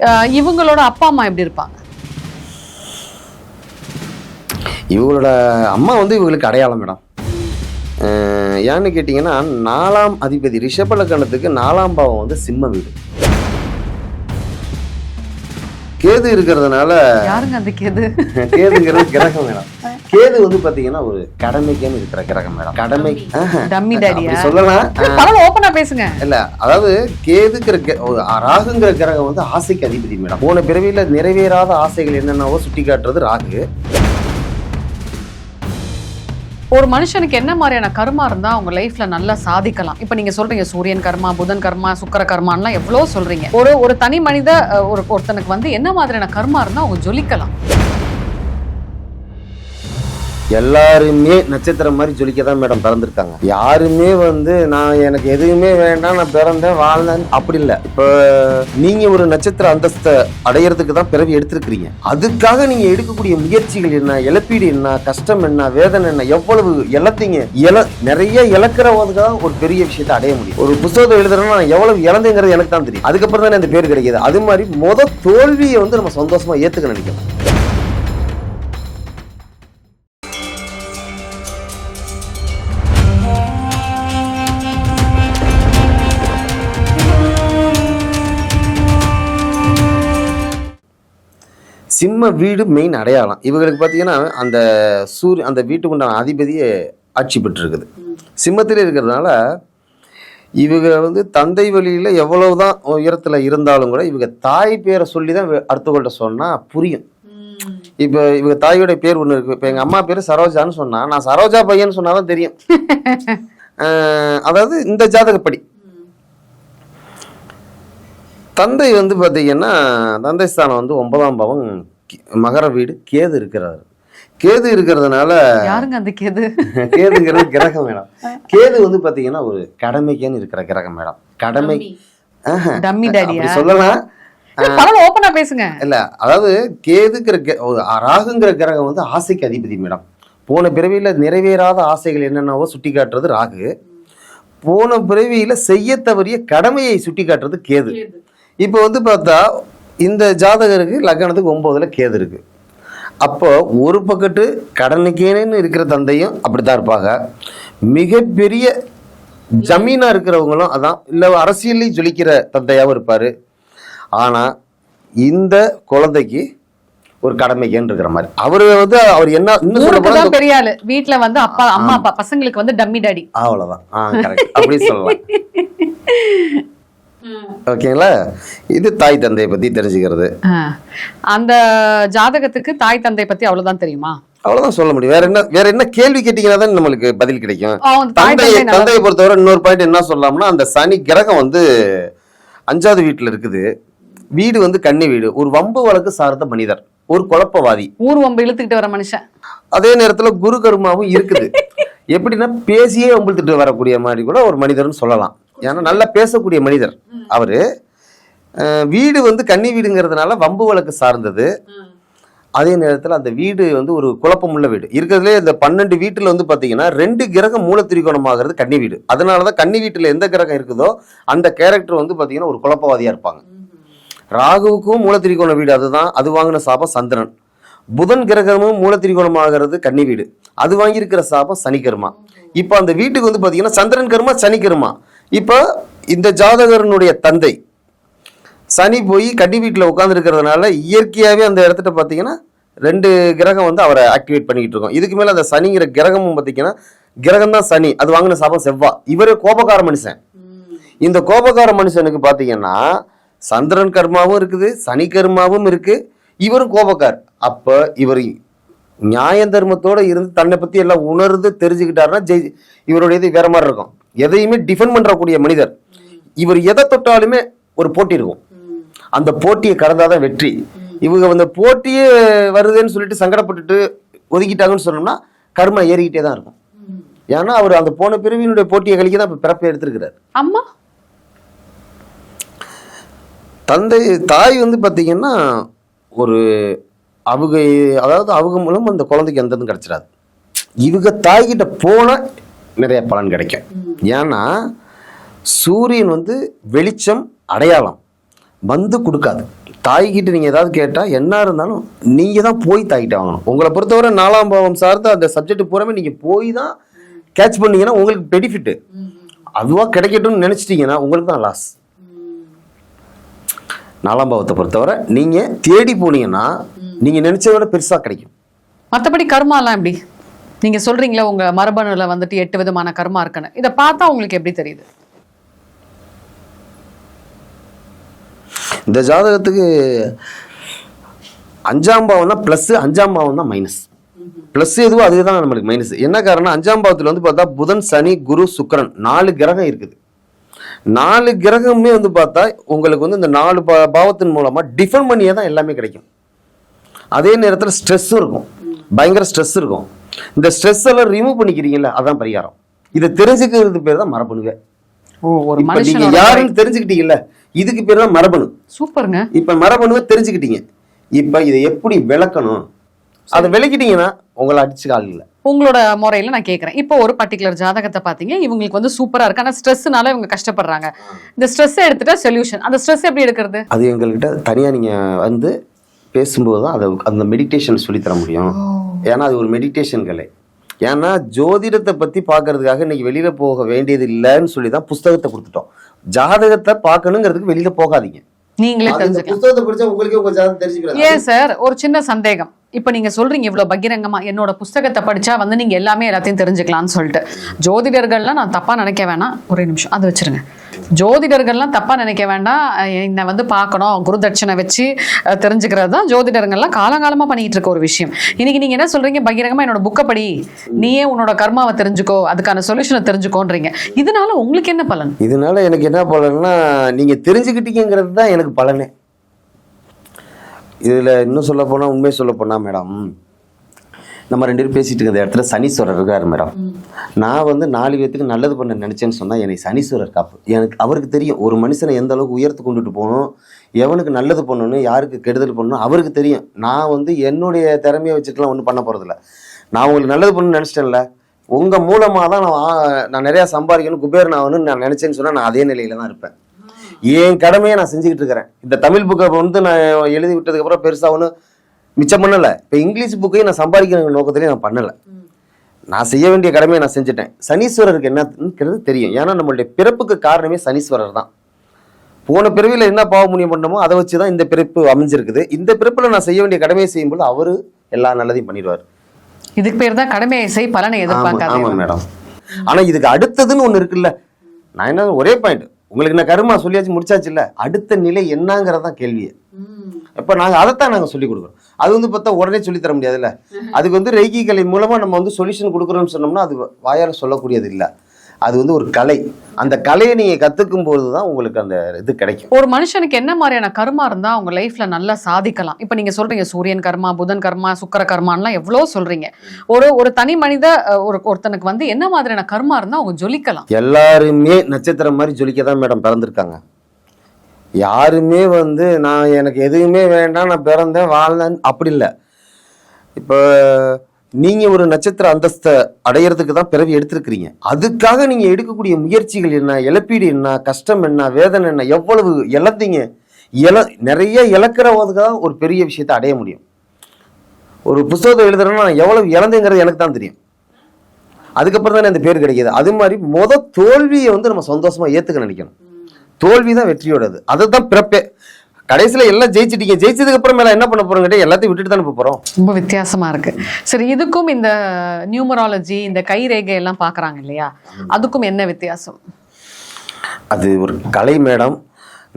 அஹ் இவங்களோட அப்பா அம்மா எப்படி இருப்பாங்க? இவங்களோட அம்மா வந்து இவங்களுக்கு அடையாளம் மேடம். ஏன்னு கேட்டிங்கன்னா நாலாம் அதிபதி ரிஷபலக்கணத்துக்கு நாலாம் பாவம் வந்து சிம்ம வீடு. கேது இருக்கிறதுனால யாருங்க அந்த கேது? கேதுங்கிறது கிரகம் மேடம். கேது வந்து பாத்தீங்கன்னா ஒரு கடமைக்குன்னு இருக்கிற கிரகம் மேடம். கடமை. சொல்லலாம் ஓப்பனா பேசுங்க. இல்ல அதாவது கேதுங்கிற ராகுங்கிற கிரகம் வந்து ஆசைக்கு அதிபதி மேடம். போன பிறவியில நிறைவேறாத ஆசைகள் என்னென்னவோ சுட்டி காட்டுறது ராகு. ஒரு மனுஷனுக்கு என்ன மாதிரியான கர்மா இருந்தா அவங்க லைஃப்ல நல்லா சாதிக்கலாம். இப்ப நீங்க சொல்றீங்க சூரியன் கர்மா புதன் கர்மா சுக்கர கர்மான்லாம் எவ்வளவு சொல்றீங்க. ஒரு ஒரு தனி மனித ஒரு ஒருத்தனுக்கு வந்து என்ன மாதிரியான கர்மா இருந்தா அவங்க ஜொலிக்கலாம். எல்லாருமே நட்சத்திரம் மாதிரி ஜொலிக்க தான் மேடம் பிறந்திருக்காங்க. யாருமே வந்து நான் எனக்கு எதுவுமே வேண்டாம் நான் பிறந்தேன் வாழ்ந்தேன். அப்படி இல்லை. இப்போ நீங்க ஒரு நட்சத்திர அந்தஸ்தை அடையிறதுக்கு தான் பிறவி எடுத்திருக்கிறீங்க. அதுக்காக நீங்க எடுக்கக்கூடிய முயற்சிகள் என்ன இழப்பீடு என்ன கஷ்டம் என்ன வேதனை என்ன எவ்வளவு இழத்தீங்க இழ நிறைய இழக்கிறவங்க தான் ஒரு பெரிய விஷயத்தை அடைய முடியும். ஒரு புத்தகத்தை எழுதுறேன்னா நான் எவ்வளவு இழந்தேங்கிறது எனக்கு தான் தெரியும். அதுக்கப்புறம் தானே இந்த பேர் கிடைக்கிது. அது மாதிரி மொதல் தோல்வியை வந்து நம்ம சந்தோஷமா ஏத்துக்க நினைக்கிறோம் சிம்ம வீடு மெயின் அடையாளம். இவங்களுக்கு பார்த்தீங்கன்னா அந்த சூரிய அந்த வீட்டுக்கு உண்டான அதிபதியே ஆட்சி பெற்றிருக்குது. சிம்மத்தில் இருக்கிறதுனால இவங்க வந்து தந்தை வழியில் எவ்வளவுதான் உயரத்தில் இருந்தாலும் கூட இவங்க தாய் பேரை சொல்லி தான் அடுத்தவங்கள்ட்ட சொன்னால் புரியும். இப்போ இவங்க தாயோட பேர் ஒன்று இருக்கு. இப்போ எங்கள் அம்மா பேர் சரோஜான்னு சொன்னா நான் சரோஜா பையன் சொன்னால் தான் தெரியும் அதாவது இந்த ஜாதகப்படி. தந்தை வந்து பார்த்தீங்கன்னா தந்தை ஸ்தானம் வந்து ஒன்பதாம் பாவம் மகர வீடு கேது இருக்கிறாரு. கேது இருக்கிறதுனால யாருங்க அந்த கேது? கேதுங்கிறது கிரகம் மேடம். கேது வந்து பார்த்தீங்கன்னா ஒரு கடமைக்குன்னு இருக்கிற கிரகம் மேடம். கடமை சொல்லலாம். பரவாயில்ல ஓப்பனா பேசுங்க. இல்ல அதாவது கேதுங்கிற ராகுங்கிற கிரகம் வந்து ஆசைக்கு அதிபதி மேடம். போன பிறவியில நிறைவேறாத ஆசைகள் என்னென்னவோ சுட்டி காட்டுறது ராகு. போன பிறவியில செய்ய தவறிய கடமையை சுட்டி காட்டுறது கேது. இப்போ வந்து பார்த்தா இந்த ஜாதகருக்கு லக்னத்துக்கு ஒன்பதுல கேது இருக்கு. அப்போ ஒரு பக்கத்து கடனுக்கேன்னு இருக்கிற தந்தையும் அப்படித்தான் இருப்பாங்க. மிகப்பெரிய ஜமீனா இருக்கிறவங்களும் அதான் இல்லை அரசியலையும் ஜொலிக்கிற தந்தையாகவும் இருப்பாரு. ஆனா இந்த குழந்தைக்கு ஒரு கடமைக்கேன்னு இருக்கிற மாதிரி. அவரு வந்து அவர் என்ன இன்னும் சொல்ல போனா பெரிய ஆளு. வீட்ல வந்து அப்பா அம்மா அப்பா பசங்களுக்கு வந்து டம்மி டாடி. அவ்வளவுதான். கரெக்ட் அப்படி சொல்லலாம் ஓகேங்களா? இது தாய் தந்தையை பத்தி தெரிஞ்சுக்கிறது. அந்த ஜாதகத்துக்கு தாய் தந்தை பத்தி அவ்வளவுதான் தெரியுமா? அவ்வளவுதான் சொல்ல முடியும். வேற என்ன வேற என்ன கேள்வி கேட்டீங்கன்னா தான் நம்மளுக்கு பதில் கிடைக்கும். அவங்க தாய் தந்தை தந்தை நல்லா- தந்தையை பொறுத்தவரை இன்னொரு பாயிண்ட் என்ன சொல்லலாம்னா அந்த சனி கிரகம் வந்து அஞ்சாவது வீட்டுல இருக்குது. வீடு வந்து கன்னி வீடு. ஒரு வம்பு வழக்கு சார்ந்த மனிதர். ஒரு குழப்பவாதி. ஊர் வம்பு இழுத்துக்கிட்டு வர மனுஷன். அதே நேரத்துல குரு கருமாவும் இருக்குது. எப்படின்னா பேசியே வம்பிழுத்துட்டு வரக்கூடிய மாதிரி கூட ஒரு மனிதர்னு சொல்லலாம். ஏன்னா நல்லா பேசக்கூடிய மனிதர் அவரு. வீடு வந்து கன்னி வீடுங்கிறதுனால வம்பு வழக்கு சார்ந்தது. அதே நேரத்தில் அந்த வீடு வந்து ஒரு குழப்பமுள்ள வீடு. இருக்கிறதுலே இந்த பன்னெண்டு வீட்டில் வந்து பார்த்தீங்கன்னா ரெண்டு கிரகம் மூலத்திரிகோணமாகிறது கன்னி வீடு. அதனால தான் கன்னி வீட்டில் எந்த கிரகம் இருக்குதோ அந்த கேரக்டர் வந்து பார்த்தீங்கன்னா ஒரு குழப்பவாதியாக இருப்பாங்க. ராகுவுக்கும் மூலத்திரிகோண வீடு அதுதான். அது வாங்கின சாபம் சந்திரன். புதன் கிரகமும் மூலத்திரிகோணமாகிறது கன்னி வீடு. அது வாங்கியிருக்கிற சாபம் சனிக்கர்மா. இப்போ அந்த வீட்டுக்கு வந்து பார்த்தீங்கன்னா சந்திரன் கர்மா சனிக்கர்மா. இப்போ இந்த ஜாதகரனுடைய தந்தை சனி போய் கட்டி வீட்டில் உட்காந்துருக்கிறதுனால இயற்கையாகவே அந்த இடத்துல பார்த்தீங்கன்னா ரெண்டு கிரகம் வந்து அவரை ஆக்டிவேட் பண்ணிக்கிட்டு இருக்கோம். இதுக்கு மேலே அந்த சனிங்கிற கிரகமும் பார்த்தீங்கன்னா கிரகம் தான் சனி. அது வாங்கின சாபம் செவ்வா. இவர் கோபக்கார மனுஷன். இந்த கோபக்கார மனுஷனுக்கு பார்த்தீங்கன்னா சந்திரன் கர்மாவும் இருக்குது சனி கர்மாவும் இருக்குது இவரும் கோபக்கார். அப்போ இவர் நியாய தர்மத்தோடு இருந்து தன்னை பற்றி எல்லாம் உணர்ந்து தெரிஞ்சுக்கிட்டாருன்னா ஜெய் இவருடைய இது வேற மாதிரி இருக்கும். எதையுமே டிஃபெண்ட் பண்றக்கூடிய மனிதர். இவர் எதை தொட்டாலுமே ஒரு போட்டி இருக்கும். அந்த போட்டியை கடந்தாதான் வெற்றி. இவங்க அந்த போட்டியே வருதுன்னு சொல்லிட்டு சங்கடப்பட்டுட்டு ஒதுக்கிட்டாங்கன்னு சொன்னோம்னா கர்மா ஏறிக்கிட்டே தான் இருக்கும். ஏன்னா அவர் அந்த போன பிரிவினுடைய போட்டியை கழிக்க தான் இப்போ பிறப்பை எடுத்திருக்கிறார். அம்மா? தந்தை தாய் வந்து பார்த்தீங்கன்னா ஒரு அவங்க அதாவது அவங்க மூலம் அந்த குழந்தைக்கு எந்த இதுவும் கிடைச்சிடாது இவங்க தாய்கிட்ட போனால் நிறைய பலன் கிடைக்கும். ஏன்னா சூரியன் வந்து வெளிச்சம் அடையாளம். வந்து கொடுக்காது. தாய்கிட்ட நீங்கள் ஏதாவது கேட்டால் என்ன இருந்தாலும் நீங்கள் தான் போய் தாய்கிட்ட வாங்கணும். உங்களை பொறுத்தவரை நாலாம் பாவம் சார்ந்த அந்த சப்ஜெக்ட் பூராமே நீங்கள் போய் தான் கேட்ச் பண்ணீங்கன்னா உங்களுக்கு பெனிஃபிட்டு அதுவாக கிடைக்கட்டும்னு நினச்சிட்டிங்கன்னா உங்களுக்கு தான் லாஸ் நாலாம் பாவத்தை பொறுத்தவரை நீங்கள் தேடி போனீங்கன்னா நீங்கள் நினச்சதை விட பெருசாக கிடைக்கும். மற்றபடி கர்மாலாம் எப்படி? நீங்க சொல்றீங்களா உங்க மரபணுல வந்துட்டு எட்டு விதமான கர்மா இருக்குன்னு. இதை பார்த்தா உங்களுக்கு எப்படி தெரியுது? இந்த ஜாதகத்துக்கு அஞ்சாம் பாவம் தான் அஞ்சாம் பாவம் தான் மைனஸ் ப்ளஸ் எதுவோ அதுதான் நம்மளுக்கு மைனஸ் என்ன காரணம் அஞ்சாம் பாவத்தில் வந்து பார்த்தா புதன் சனி குரு சுக்கரன் நாலு கிரகம் இருக்குது. நாலு கிரகமே வந்து பார்த்தா உங்களுக்கு வந்து இந்த நாலு பா பாவத்தின் மூலமாக டிஃபன் பண்ணியே தான் எல்லாமே கிடைக்கும். அதே நேரத்தில் ஸ்ட்ரெஸ்ஸும் இருக்கும். பயங்கர ஸ்ட்ரெஸ் இருக்கும். இந்த ஸ்ட்ரெஸ் எல்லாம் ரிமூவ் பண்ணிக்கிறீங்கல்ல அதான் பரிகாரம். இதை தெரிஞ்சுக்கிறது பேர் தான் மரபணுவே. ஒரு நீங்க யாருன்னு தெரிஞ்சுக்கிட்டீங்கல்ல இதுக்கு பேர் தான் மரபணு. சூப்பருங்க. இப்ப மரபணுவை தெரிஞ்சுக்கிட்டீங்க. இப்ப இதை எப்படி விளக்கணும்? அதை விளக்கிட்டீங்கன்னா உங்களை அடிச்சு ஆள் இல்லை. உங்களோட முறையில நான் கேக்குறேன். இப்போ ஒரு பர்டிகுலர் ஜாதகத்தை பாத்தீங்க இவங்களுக்கு வந்து சூப்பரா இருக்கு. ஆனா ஸ்ட்ரெஸ்னால இவங்க கஷ்டப்படுறாங்க. இந்த ஸ்ட்ரெஸ் எடுத்துட்டா சொல்யூஷன் அந்த ஸ்ட்ரெஸ் எப்படி எடுக்கிறது? அது எங்கள்கிட்ட தனியா நீங்க வந்து பேசும்போது தான் அதை அந்த மெடிடேஷன் சொல்லி தர முடியும் ஏன்னா அது ஒரு மெடிடேஷன் கலை. ஏன்னா ஜோதிடத்தை பத்தி பார்க்கறதுக்காக இன்னைக்கு வெளியில போக வேண்டியது இல்லைன்னு சொல்லி தான் புஸ்தகத்தை கொடுத்துட்டோம். ஜாதகத்தை பார்க்கணுங்கிறதுக்கு வெளியில போகாதீங்க. நீங்களே புஸ்தகத்தை படிச்சா உங்களுக்கே உங்க ஜாதகம் தெரிஞ்சுக்கலாம் ஏன் சார்? ஒரு சின்ன சந்தேகம். இப்போ நீங்கள் சொல்கிறீங்க இவ்வளோ பகிரங்கமாக என்னோட புஸ்தகத்தை படித்தா வந்து நீங்கள் எல்லாமே எல்லாத்தையும் தெரிஞ்சுக்கலாம்னு சொல்லிட்டு. ஜோதிடர்கள்லாம் நான் தப்பாக நினைக்க வேணாம். ஒரே நிமிஷம் அதை வச்சிருங்க. ஜோதிடர்கள்லாம் தப்பாக நினைக்க வேண்டாம். என்னை வந்து பார்க்கணும் குரு தட்சணை வச்சு தெரிஞ்சுக்கிறது தான் ஜோதிடர்கள்லாம் காலங்காலமாக பண்ணிக்கிட்டு இருக்க ஒரு விஷயம். இன்றைக்கி நீங்கள் என்ன சொல்கிறீங்க பகிரங்கமாக என்னோட புக்கை படி. நீயே உன்னோட கர்மாவை தெரிஞ்சுக்கோ அதுக்கான சொல்யூஷனை தெரிஞ்சுக்கோன்றீங்க. இதனால உங்களுக்கு என்ன பலன்? இதனால எனக்கு என்ன பலன்னா நீங்கள் தெரிஞ்சுக்கிட்டீங்கிறது தான் எனக்கு பலனே. இதில் இன்னும் சொல்ல உண்மையை சொல்ல போனால் மேடம் நம்ம ரெண்டு பேரும் பேசிட்டு இருக்கிற இடத்துல சனீஸ்வரர் இருக்கார் மேடம் நான் வந்து நாலு பேத்துக்கு நல்லது பண்ண நினச்சேன்னு சொன்னால் என்னை சனீஸ்வரர் காப்பு. எனக்கு அவருக்கு தெரியும். ஒரு மனுஷனை எந்த அளவுக்கு உயர்த்து கொண்டுட்டு போகணும் எவனுக்கு நல்லது பண்ணணும் யாருக்கு கெடுதல் பண்ணணும் அவருக்கு தெரியும். நான் வந்து என்னுடைய திறமையை வச்சுட்டுலாம் ஒன்றும் பண்ண போகிறதில்ல நான் உங்களுக்கு நல்லது பண்ணணும்னு நினச்சிட்டேன்ல. உங்கள் மூலமாக தான் நான் நான் நிறையா சம்பாதிக்கணும் குபேரன் ஆகணும்னு நான் நினச்சேன்னு சொன்னால் நான் அதே நிலையில் தான் இருப்பேன். என் கடமையை நான் செஞ்சுக்கிட்டு இருக்கிறேன். இந்த தமிழ் புக்கை வந்து நான் எழுதி விட்டதுக்கு அப்புறம் பெருசா ஒன்றும் மிச்சம் பண்ணல. இப்போ இங்கிலீஷ் புக்கையும் நான் சம்பாதிக்கிற நோக்கத்திலையும் நான் பண்ணல. நான் செய்ய வேண்டிய கடமையை நான் செஞ்சுட்டேன். சனீஸ்வரருக்கு என்னங்கிறது தெரியும். ஏன்னா நம்மளுடைய பிறப்புக்கு காரணமே சனீஸ்வரர் தான். போன பிறவியில் என்ன பாவ புண்ணியம் பண்ணமோ அதை வச்சு தான் இந்த பிறப்பு அமைஞ்சிருக்குது. இந்த பிறப்பில் நான் செய்ய வேண்டிய கடமையை செய்யும்போது அவரு எல்லா நல்லதையும் பண்ணிடுவார். இதுக்கு பேர் தான் கடமையை செய் பலனை ஆமா எதிர்பார்க்காதீங்க மேடம். ஆனா இதுக்கு அடுத்ததுன்னு ஒண்ணு இருக்குல்ல. நான் என்ன ஒரே பாயிண்ட் உங்களுக்கு நான் கருமா சொல்லியாச்சு முடிச்சாச்சு இல்ல அடுத்த நிலை என்னங்கிறதான் கேள்வியே. இப்ப நாங்க அதைத்தான் நாங்க சொல்லி கொடுக்குறோம். அது வந்து பார்த்தா உடனே சொல்லி தர முடியாதுல்ல? அதுக்கு வந்து ரெய்கி கலை மூலமா நம்ம வந்து சொல்யூஷன் கொடுக்குறோம்னு சொன்னோம்னா அது வாயால சொல்லக்கூடியது இல்ல. அது வந்து ஒரு கலை. அந்த கலையை நீங்க கத்துக்கும் போது தான் உங்களுக்கு அந்த இது கிடைக்கும். ஒரு மனுஷனுக்கு என்ன மாதிரியான கர்மா இருந்தா அவங்க லைஃப்ல நல்லா சாதிக்கலாம். இப்ப நீங்க சொல்றீங்க சூரியன் கர்மா புதன் கர்மா சுக்கர கர்மான்லாம் எவ்வளவு சொல்றீங்க. ஒரு ஒரு தனி மனித ஒரு ஒருத்தனுக்கு வந்து என்ன மாதிரியான கர்மா இருந்தா அவங்க ஜொலிக்கலாம். எல்லாருமே நட்சத்திரம் மாதிரி ஜொலிக்க தான் மேடம் பிறந்திருக்காங்க. யாருமே வந்து நான் எனக்கு எதுவுமே வேண்டாம் நான் பிறந்தேன் வாழ்ந்தேன் அப்படி இல்லை. இப்போ நீங்க ஒரு நட்சத்திர அந்தஸ்தை அடையிறதுக்கு தான் பிறவி எடுத்திருக்கிறீங்க. அதுக்காக நீங்க எடுக்கக்கூடிய முயற்சிகள் என்ன இழப்பீடு என்ன கஷ்டம் என்ன வேதனை என்ன எவ்வளவு இழந்தீங்க? இழ நிறைய இழக்கிறவதுக்கு தான் ஒரு பெரிய விஷயத்தை அடைய முடியும். ஒரு புஸ்தகத்தை எழுதுறேன்னா நான் எவ்வளவு இழந்தேங்கிறது எனக்கு தான் தெரியும். அதுக்கப்புறம் தானே அந்த பேர் கிடைக்கிது. அது மாதிரி மொதல் தோல்வியை வந்து நம்ம சந்தோஷமா ஏற்றுக்க நினைக்கணும். தோல்வி தான் வெற்றியோடது. அதுதான் பிறப்பே கடைசியில எல்லாம் ஜெயிச்சிட்டீங்க. ஜெயிச்சதுக்கு அப்புறம் மேல என்ன பண்ண போறோம் எல்லாத்தையும் விட்டுட்டு தானே போறோம். ரொம்ப வித்தியாசமா இருக்கு. சரி இதுக்கும் இந்த நியூமராலஜி இந்த கை ரேகை எல்லாம் பாக்குறாங்க இல்லையா? அதுக்கும் என்ன வித்தியாசம்? அது ஒரு கலை மேடம்.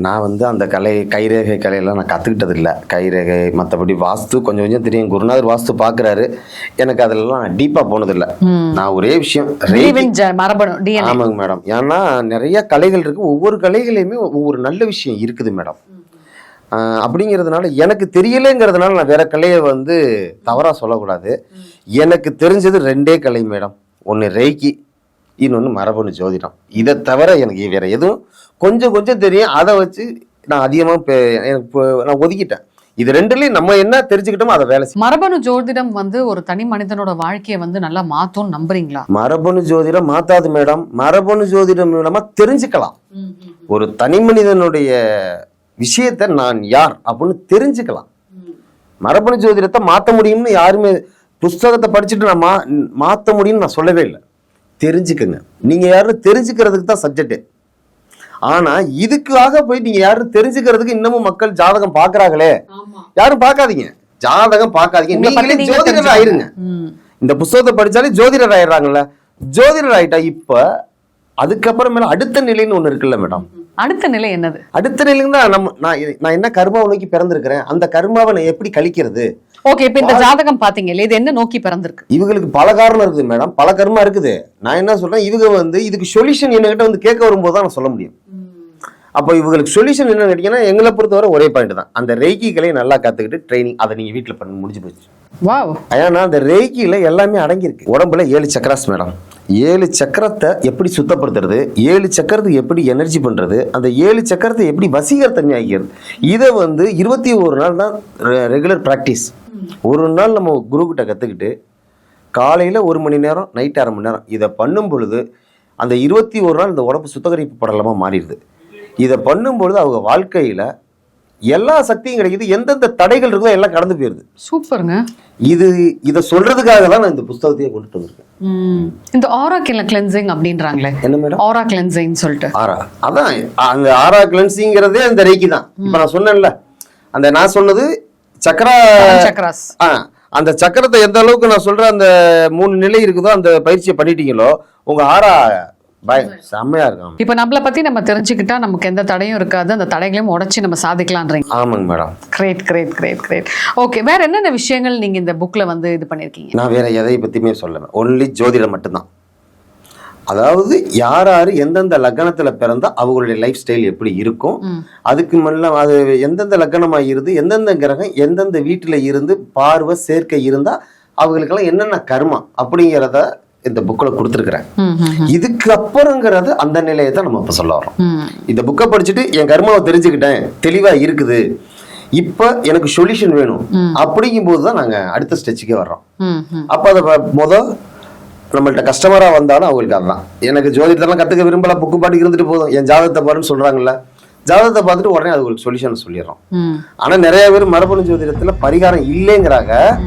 நான் வந்து அந்த கலை கைரேகை கலையெல்லாம் நான் கற்றுக்கிட்டது இல்லை. கைரேகை மற்றபடி வாஸ்து கொஞ்சம் கொஞ்சம் தெரியும். குருநாதர் வாஸ்து பார்க்குறாரு எனக்கு அதிலெல்லாம் நான் டீப்பாக போனதில்லை நான் ஒரே விஷயம் ஆமாங்க மேடம். ஏன்னா நிறைய கலைகள் இருக்கு. ஒவ்வொரு கலைகளையுமே ஒவ்வொரு நல்ல விஷயம் இருக்குது மேடம். அப்படிங்கிறதுனால எனக்கு தெரியலைங்கிறதுனால நான் வேற கலையை வந்து தவறாக சொல்லக்கூடாது. எனக்கு தெரிஞ்சது ரெண்டே கலை மேடம். ஒன்று ரேக்கி இன்னொன்று மரபணு ஜோதிடம். இதை தவிர எனக்கு வேற எதுவும் கொஞ்சம் கொஞ்சம் தெரியும். அதை வச்சு நான் அதிகமாக எனக்கு நான் ஒதுக்கிட்டேன். இது ரெண்டுலேயும் நம்ம என்ன தெரிஞ்சுக்கிட்டோமோ அதை வேலை மரபணு ஜோதிடம் வந்து ஒரு தனி மனிதனோட வாழ்க்கையை வந்து நல்லா மாத்தும்னு நம்புறீங்களா? மரபணு ஜோதிடம் மாத்தாது மேடம். மரபணு ஜோதிடம் மூலமா தெரிஞ்சுக்கலாம். ஒரு தனி மனிதனுடைய விஷயத்தை நான் யார் அப்படின்னு தெரிஞ்சுக்கலாம். மரபணு ஜோதிடத்தை மாற்ற முடியும்னு யாருமே புஸ்தகத்தை படிச்சுட்டு நான் மா மாற்ற முடியும்னு நான் சொல்லவே இல்லை. தெரிஞ்சுக்கங்க. நீங்க யாருன்னு தெரிஞ்சுக்கிறதுக்கு தான் சப்ஜெக்ட் ஆனா இதுக்காக போய் நீங்க யாரும் தெரிஞ்சுக்கிறதுக்கு இன்னமும் மக்கள் ஜாதகம் பாக்குறாங்களே யாரும் பார்க்காதீங்க. ஜாதகம் பார்க்காதீங்க. நீங்களே ஜோதிடர். ஆயிருங்க. இந்த புஸ்தகத்தை படிச்சாலே ஜோதிடர் ஆயிடுறாங்கல்ல. ஜோதிடர் ஆயிட்டா இப்ப அதுக்கப்புறமேல அடுத்த நிலைன்னு ஒண்ணு இருக்குல்ல மேடம்? அடுத்த நிலை என்னது? அடுத்த நிலைன்னு தான் நம்ம நான் நான் என்ன கர்மாவை நோக்கி பிறந்திருக்கிறேன் அந்த கர்மாவை நான் எப்படி கழிக்கிறது? ஓகே இப்ப இந்த ஜாதகம் பாத்தீங்க இல்லையா? இது என்ன நோக்கி பிறந்திருக்கு? இவங்களுக்கு பல காரணம் இருக்குது மேடம் பல கர்மா இருக்குது. நான் என்ன சொல்றேன்? இவங்க வந்து இதுக்கு சொல்யூஷன் என்கிட்ட வந்து கேட்க வரும்போது தான் நான் சொல்ல முடியும். அப்போ இவங்களுக்கு சொல்யூஷன் என்ன கேட்டீங்கன்னா எங்களை பொறுத்தவரை ஒரே பாயிண்ட் தான். அந்த ரெய்கிகளை நல்லா கத்துக்கிட்டு ட்ரைனிங் அதை நீங்க வீட்டில் பண்ணி முடிஞ்சு போச்சு. வாவ் ஏன்னா அந்த ரேக்கியில் எல்லாமே அடங்கியிருக்கு. உடம்புல ஏழு சக்கராஸ் மேடம் ஏழு சக்கரத்தை எப்படி சுத்தப்படுத்துறது? ஏழு சக்கரத்துக்கு எப்படி எனர்ஜி பண்ணுறது அந்த ஏழு சக்கரத்தை எப்படி வசீகரத்தன்மை ஆகிறது இதை வந்து இருபத்தி ஒரு நாள் தான் ரெகுலர் ப்ராக்டிஸ் ஒரு நாள் நம்ம குருக்கிட்ட கற்றுக்கிட்டு காலையில் ஒரு மணி நேரம் நைட் அரை மணி நேரம் இதை பண்ணும் பொழுது அந்த இருபத்தி ஒரு நாள் இந்த உடம்பு சுத்தகரிப்பு படலமாக மாறிடுது. இதை பண்ணும் பொழுது அவங்க வாழ்க்கையில் எல்லா சக்தியும் கிடைக்குது. எந்தெந்த தடைகள் இருக்கோ எல்லாம் கடந்து போயிடுது சூப்பருங்க. இது இதை சொல்றதுக்காக தான் நான் இந்த புஸ்தகத்தையே கொண்டுட்டு வந்திருக்கேன். இந்த ஆரா கிளென்சிங் அப்படின்றாங்களே. என்ன மேடம்? ஆரா கிளென்சிங் சொல்லிட்டு. ஆரா அதான் அந்த ஆரா கிளன்சிங்கிறதே அந்த ரேக்கி தான். இப்ப நான் சொன்னேன்ல அந்த நான் சொன்னது சக்கரா சக்கராஸ். ஆ அந்த சக்கரத்தை எந்த அளவுக்கு நான் சொல்ற அந்த மூணு நிலை இருக்குதோ அந்த பயிற்சியை பண்ணிட்டீங்களோ உங்க ஆரா பய செம்மையா இருக்கும். இப்ப நம்மள பத்தி நம்ம தெரிஞ்சுக்கிட்டா நமக்கு எந்த தடையும் இருக்காது. அந்த தடைகளையும் உடைச்சு நம்ம சாதிக்கலான்றீங்க. ஆமாங்க madam. Great great great great okay வேற என்னென்ன விஷயங்கள் நீங்க இந்த புக்ல வந்து இது பண்ணிருக்கீங்க? நான் வேற எதை பத்தியுமே சொல்லல. ஒன்லி ஜோதிடம் மட்டும்தான். அதாவது யார் யார் எந்தெந்த லக்னத்துல பிறந்தா அவங்களுடைய லைஃப் ஸ்டைல் எப்படி இருக்கும். அதுக்கு முன்ன அது எந்தெந்த லக்னமாக இருந்து எந்தெந்த கிரகம் எந்தெந்த வீட்டில் இருந்து பார்வை சேர்க்கை இருந்தா அவங்களுக்கெல்லாம் என்னென்ன கர்மா அப்படிங்கிறத இந்த புக்கில் கொடுத்துருக்குறேன். இதுக்கு அப்புறங்கிறது அந்த நிலையை தான் நம்ம இப்போ சொல்ல வரோம். இந்த புக்கை படிச்சுட்டு என் கர்மாவை தெரிஞ்சுக்கிட்டேன். தெளிவா இருக்குது. இப்போ எனக்கு சொல்யூஷன் வேணும். அப்படிங்கும்போது தான் நாங்கள் அடுத்த ஸ்டெச்சுக்கே வர்றோம். அப்போ அதை ப- முத நம்மள்ட்ட கஸ்டமராக வந்தாலும் அவங்களுக்கு அதுதான். எனக்கு ஜோதிடத்தெல்லாம் கற்றுக்க விரும்பல புக்கு பாட்டுக்கு இருந்துட்டு போதும். என் ஜாதகத்தை பாருன்னு சொல்கிறாங்கல்ல ஜாதகத்தை பார்த்துட்டு உடனே அது ஒரு சொல்யூஷன் சொல்லிடுறோம். ஆனால் நிறைய பேர் மரபணு ஜோதிடத்தில் பரிகாரம் இல்லைங்கிறாங்க.